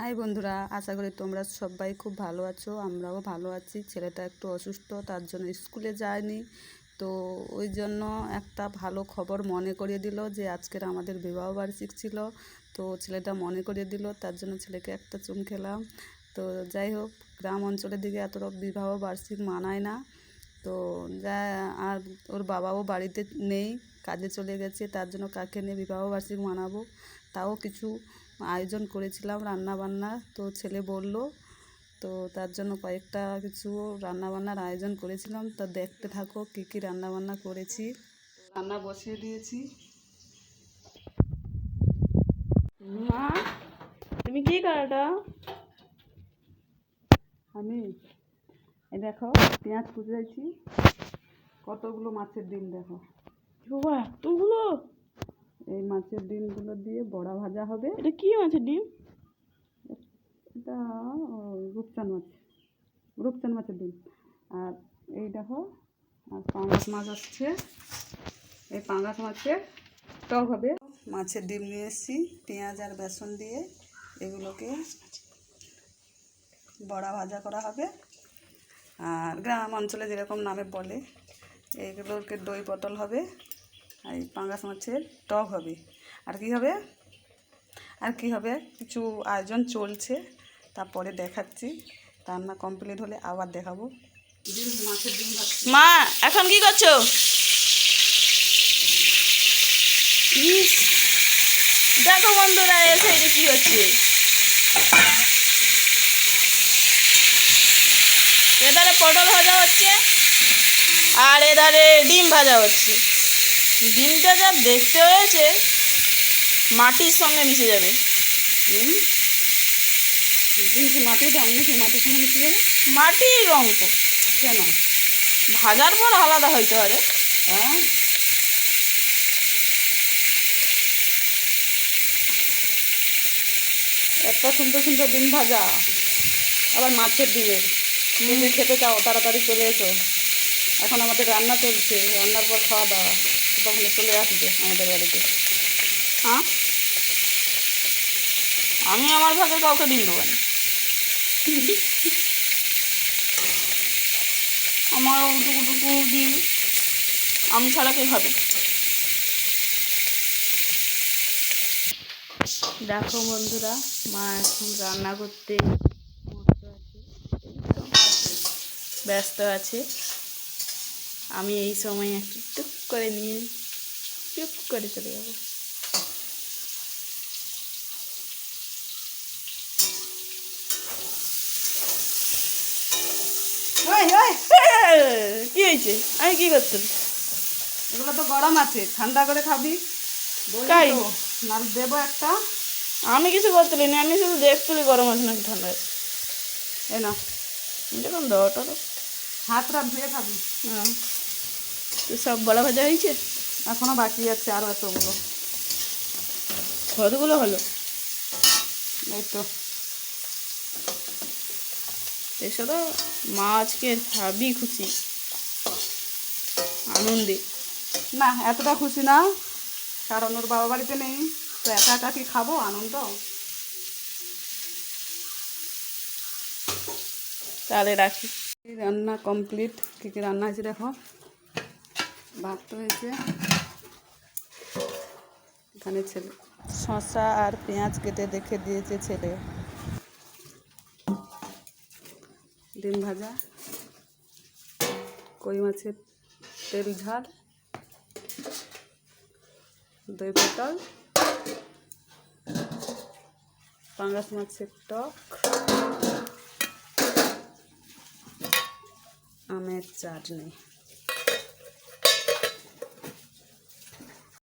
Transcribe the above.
High বন্ধুরা, আশা করি তোমরা সবাই খুব ভালো আছো, আমরাও ভালো আছি। ছেলেটা একটু অসুস্থ, তার জন্য স্কুলে যায়নি। তো ওই জন্য একটা ভালো খবর মনে করিয়ে দিল যে, আজকের আমাদের বিবাহ বার্ষিক ছিল। তো ছেলেটা মনে করিয়ে দিল, তার জন্য ছেলেকে একটা চুম খেলাম। তো যাই হোক, গ্রাম অঞ্চলের দিকে এতটা বিবাহ বার্ষিক মানায় না। তো যা, আর ওর বাবাও বাড়িতে নেই, কাজে চলে গেছে, তার জন্য কাকে নিয়ে বিবাহ বার্ষিক মানাবো? তাও কিছু আয়োজন করেছিলাম রান্না বান্না তো ছেলে বলল, তো তার জন্য কয়েকটা কিছু রান্না বান্নার আয়োজন করেছিলাম। তো দেখতে থাকো কী কী রান্না বান্না করেছি। রান্না বসিয়ে দিয়েছি। মা, তুমি কি করো আমি, এই দেখো, পেঁয়াজ কুচাইছি। কতগুলো মাছের ডিম দেখো। এতগুলো? এই মাছের ডিমগুলো দিয়ে বড়া ভাজা হবে। এটা কি মাছের ডিম? এটা রূপচান মাছ। রূপচান মাছের ডিম। আর এই দেখো আর পাঙ্গাস মাছ আসছে। এই পাঙ্গাস মাছের টক হবে। মাছের ডিম নিয়ে এসেছি পেঁয়াজ আর বেসন দিয়ে। এগুলোকে বড়া ভাজা করা হবে। আর গ্রাম অঞ্চলে যেরকম নামে বলে এইগুলোকে দই পটল হবে। আর এই পাঙ্গাস মাছের টক হবে। আর কি হবে? আর কি হবে? কিছু আয়োজন চলছে, তারপরে দেখাচ্ছি। রান্না কমপ্লিট হলে আবার দেখাবো। মা, এখন কি করছ? দেখো বন্ধুরা এসে এটা কি হচ্ছে। এধারে পটল ভাজা হচ্ছে, আর এধারে ডিম ভাজা হচ্ছে। ডিমটা যা দেখতে হয়েছে মাটির সঙ্গে মিশে যাবে। ডিম কি মাটির রঙ নাকি মাটির সঙ্গে মিশে যাবে? মাটির রঙ তো। কেন? ভাজার পর আলাদা হইতে পারে। হ্যাঁ? একটা সুন্দর সুন্দর ডিম ভাজা। আবার মাছের ডিমের। তুমি খেতে চাও তাড়াতাড়ি চলে এসো। এখন আমাদের রান্না চলছে রান্নার পর খাওয়া দাওয়া। তখন চলে আসবে আমাদের বাড়িতে। হ্যাঁ? আমি আমার ভাগে কাউকে ডিম দেবো আমার উটুকুটুকু ডিম, আমি ছাড়া কে খাবে দেখো বন্ধুরা, মা এখন রান্না করতে ব্যস্ত আছে। আমি এই সময় একটু টুক করে নিয়ে চুপ করে চলে যাব। কি হয়েছে? আমি কি করতাম? এগুলো তো গরম আছে ঠান্ডা করে খাবি? তো, দেবো একটা। আমি কিছু করতে পারিনি আমি শুধু দেখতে গরম আছে নাকি ঠান্ডা এ না দেখুন তো হাতটা ধুয়ে খাবি। হ্যাঁ তো সব বড়া ভাজা হয়েছে? এখনও বাকি আছে আরও এতগুলো। কতগুলো হলো? এই তো। এসো তো মা আজকে হাবি খুশি। আনন্দে। না এতটা খুশি না কারণ ওর বাবা বাড়িতে নেই তো একা একা কি খাব? আনন্দ। তাহলে রাখি। রান্না কমপ্লিট? কী কী রান্না হয়েছে দেখো? ভাত হয়েছে। এখানে ছেলে শসা আর পেঁয়াজ কেটে দেখে দিয়েছে ছেলে। ডিম ভাজা। কই মাছের তেল ঝাল। দই পটল। পাঙ্গাস মাছের টক। আমের চাটনি।